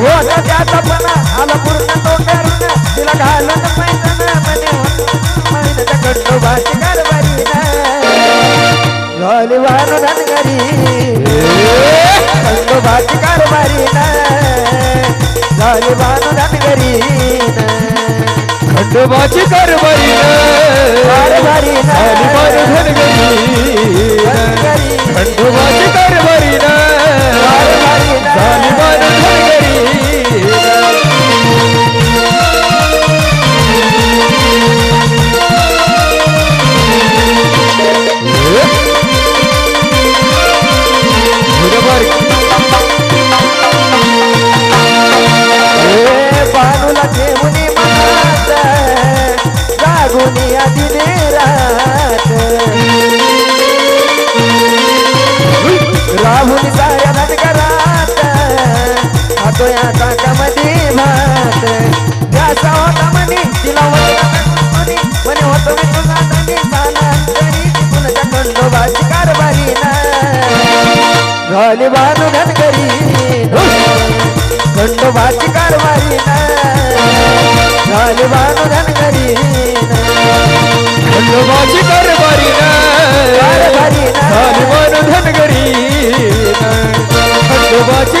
होता त्याचा पणा आला पूर्ण तोंडारीनं तिला घालत मैदाना मने महिन्याचा कडलो भाषी कारभारीनं झाली वाहन धनगरी कडलो भाषी कारभारीनं झाली वाहन धनगरीनं खंडोबाची कारभारी माऊली बांधून करी खंडोबाची कारवाई माऊली बांधून करी खंडोबाची कारवाई कारवाई माऊली बांधून करी खंडोबाची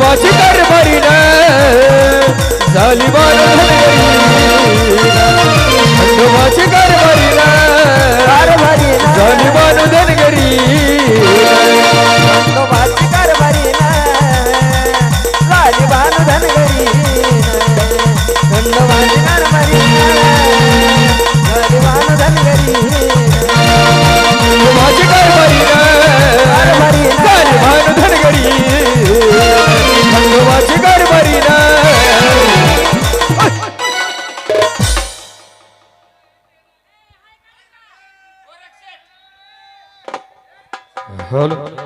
वासी प्रवासी दरबारीन झाली बाल प्रवासी هلا